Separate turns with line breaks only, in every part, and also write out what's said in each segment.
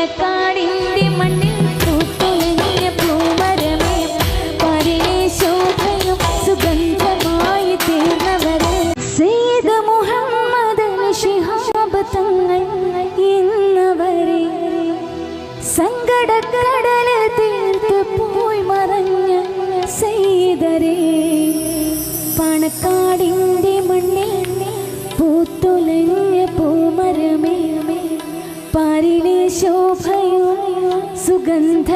me cae. 跟。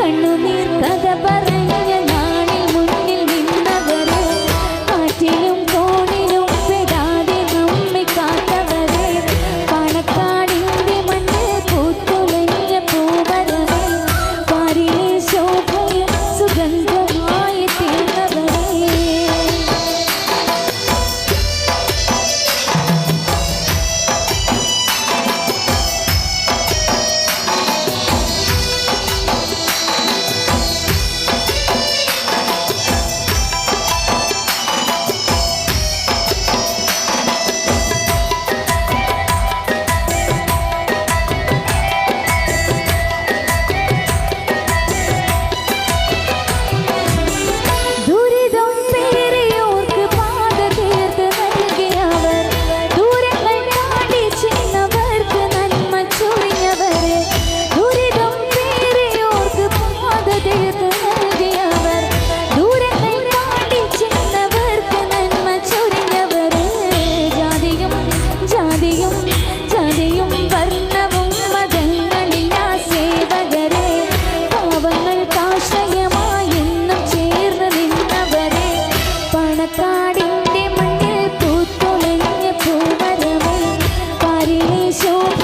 കണ്ണുനീർ കഥ പറഞ്ഞ മുന്നിൽ നിന്നവരെ കാറ്റിലും കോണിലും പെടാതെ നമ്മെ കാത്തവരെ പണക്കാടിന്റെ മണ്ണിൽ പൂത്തുലഞ്ഞ പൂവരവെ പാരിലെ ശോഭയും സുഗന്ധ 就